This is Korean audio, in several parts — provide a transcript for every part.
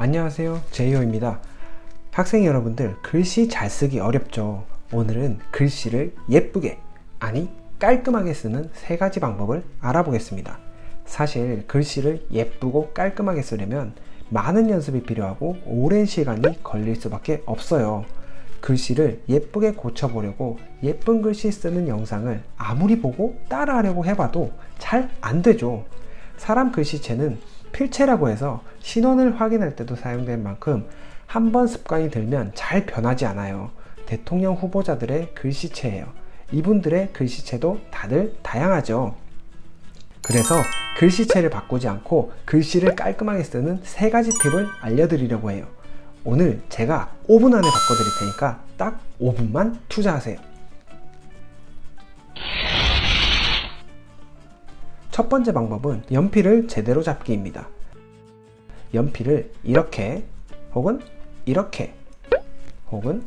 안녕하세요. 제이호입니다. 학생 여러분들 글씨 잘 쓰기 어렵죠? 오늘은 글씨를 예쁘게 아니 깔끔하게 쓰는 세 가지 방법을 알아보겠습니다. 사실 글씨를 예쁘고 깔끔하게 쓰려면 많은 연습이 필요하고 오랜 시간이 걸릴 수밖에 없어요. 글씨를 예쁘게 고쳐보려고 예쁜 글씨 쓰는 영상을 아무리 보고 따라하려고 해봐도 잘 안 되죠. 사람 글씨체는 필체라고 해서 신원을 확인할 때도 사용된 만큼 한 번 습관이 들면 잘 변하지 않아요. 대통령 후보자들의 글씨체예요. 이분들의 글씨체도 다들 다양하죠. 그래서 글씨체를 바꾸지 않고 글씨를 깔끔하게 쓰는 세 가지 팁을 알려드리려고 해요. 오늘 제가 5분 안에 바꿔드릴 테니까 딱 5분만 투자하세요. 첫 번째 방법은 연필을 제대로 잡기입니다. 연필을 이렇게 혹은 이렇게 혹은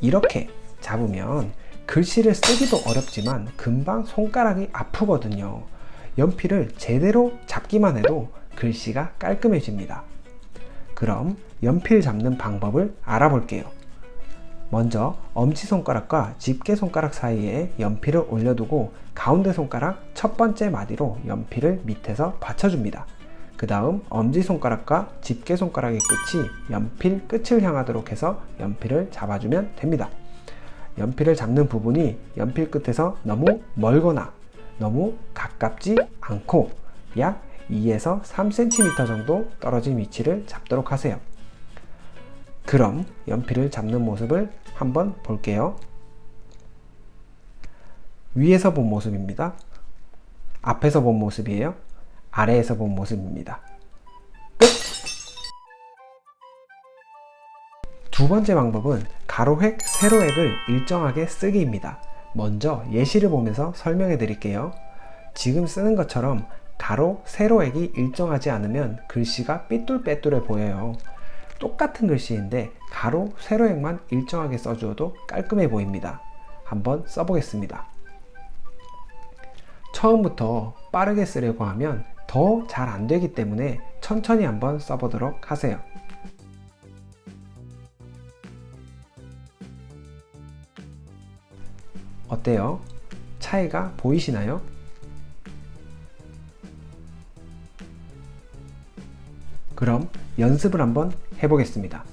이렇게 잡으면 글씨를 쓰기도 어렵지만 금방 손가락이 아프거든요. 연필을 제대로 잡기만 해도 글씨가 깔끔해집니다. 그럼 연필 잡는 방법을 알아볼게요. 먼저 엄지손가락과 집게손가락 사이에 연필을 올려두고 가운데 손가락 첫 번째 마디로 연필을 밑에서 받쳐줍니다. 그 다음 엄지손가락과 집게손가락의 끝이 연필 끝을 향하도록 해서 연필을 잡아주면 됩니다. 연필을 잡는 부분이 연필 끝에서 너무 멀거나 너무 가깝지 않고 약 2에서 3cm 정도 떨어진 위치를 잡도록 하세요. 그럼 연필을 잡는 모습을 한번 볼게요. 위에서 본 모습입니다. 앞에서 본 모습이에요. 아래에서 본 모습입니다. 끝! 두 번째 방법은 가로획, 세로획을 일정하게 쓰기입니다. 먼저 예시를 보면서 설명해 드릴게요. 지금 쓰는 것처럼 가로, 세로획이 일정하지 않으면 글씨가 삐뚤빼뚤해 보여요. 똑같은 글씨인데 가로, 세로획만 일정하게 써주어도 깔끔해 보입니다. 한번 써보겠습니다. 처음부터 빠르게 쓰려고 하면 더 잘 안 되기 때문에 천천히 한번 써보도록 하세요. 어때요? 차이가 보이시나요? 그럼 연습을 한번 해보겠습니다.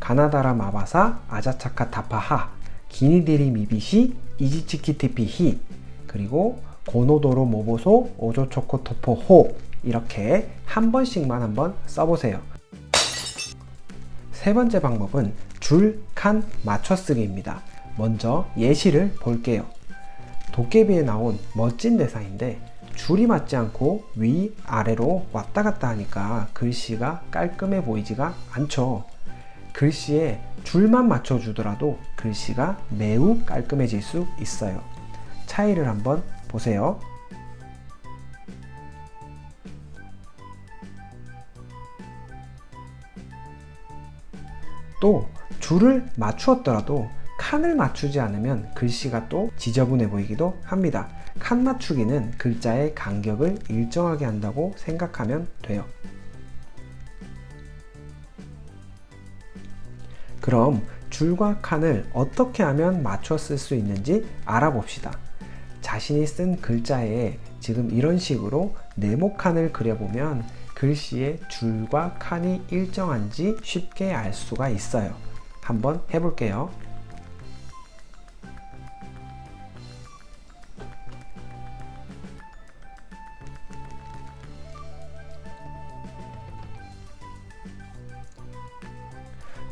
가나다라 마바사 아자차카 타파하 기니데리 미비시 이지치키티피히 그리고 고노도로 모보소 오조초코 토포호 이렇게 한 번씩만 한번 써보세요. 세 번째 방법은 줄, 칸, 맞춰 쓰기입니다. 먼저 예시를 볼게요. 도깨비에 나온 멋진 대사인데 줄이 맞지 않고 위, 아래로 왔다 갔다 하니까 글씨가 깔끔해 보이지가 않죠. 글씨에 줄만 맞춰주더라도 글씨가 매우 깔끔해질 수 있어요. 차이를 한번 보세요. 또 줄을 맞추었더라도 칸을 맞추지 않으면 글씨가 또 지저분해 보이기도 합니다. 칸 맞추기는 글자의 간격을 일정하게 한다고 생각하면 돼요. 그럼 줄과 칸을 어떻게 하면 맞춰 쓸 수 있는지 알아봅시다. 자신이 쓴 글자에 지금 이런 식으로 네모칸을 그려보면 글씨의 줄과 칸이 일정한지 쉽게 알 수가 있어요. 한번 해볼게요.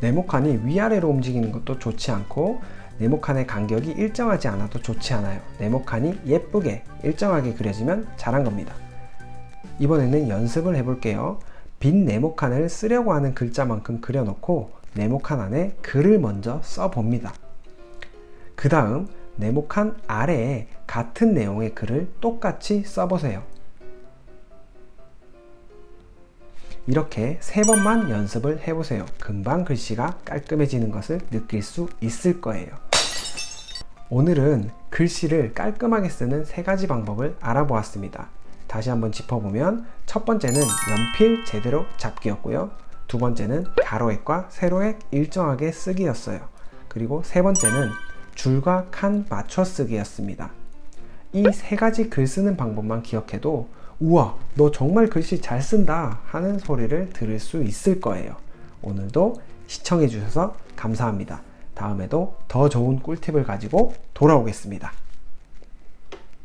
네모칸이 위아래로 움직이는 것도 좋지 않고 네모칸의 간격이 일정하지 않아도 좋지 않아요. 네모칸이 예쁘게 일정하게 그려지면 잘한 겁니다. 이번에는 연습을 해볼게요. 빈 네모칸을 쓰려고 하는 글자만큼 그려놓고 네모칸 안에 글을 먼저 써봅니다. 그 다음 네모칸 아래에 같은 내용의 글을 똑같이 써보세요. 이렇게 세 번만 연습을 해보세요. 금방 글씨가 깔끔해지는 것을 느낄 수 있을 거예요. 오늘은 글씨를 깔끔하게 쓰는 세 가지 방법을 알아보았습니다. 다시 한번 짚어보면 첫 번째는 연필 제대로 잡기였고요. 두 번째는 가로획과 세로획 일정하게 쓰기였어요. 그리고 세 번째는 줄과 칸 맞춰 쓰기였습니다. 이 세 가지 글 쓰는 방법만 기억해도 우와, 너 정말 글씨 잘 쓴다 하는 소리를 들을 수 있을 거예요. 오늘도 시청해 주셔서 감사합니다. 다음에도 더 좋은 꿀팁을 가지고 돌아오겠습니다.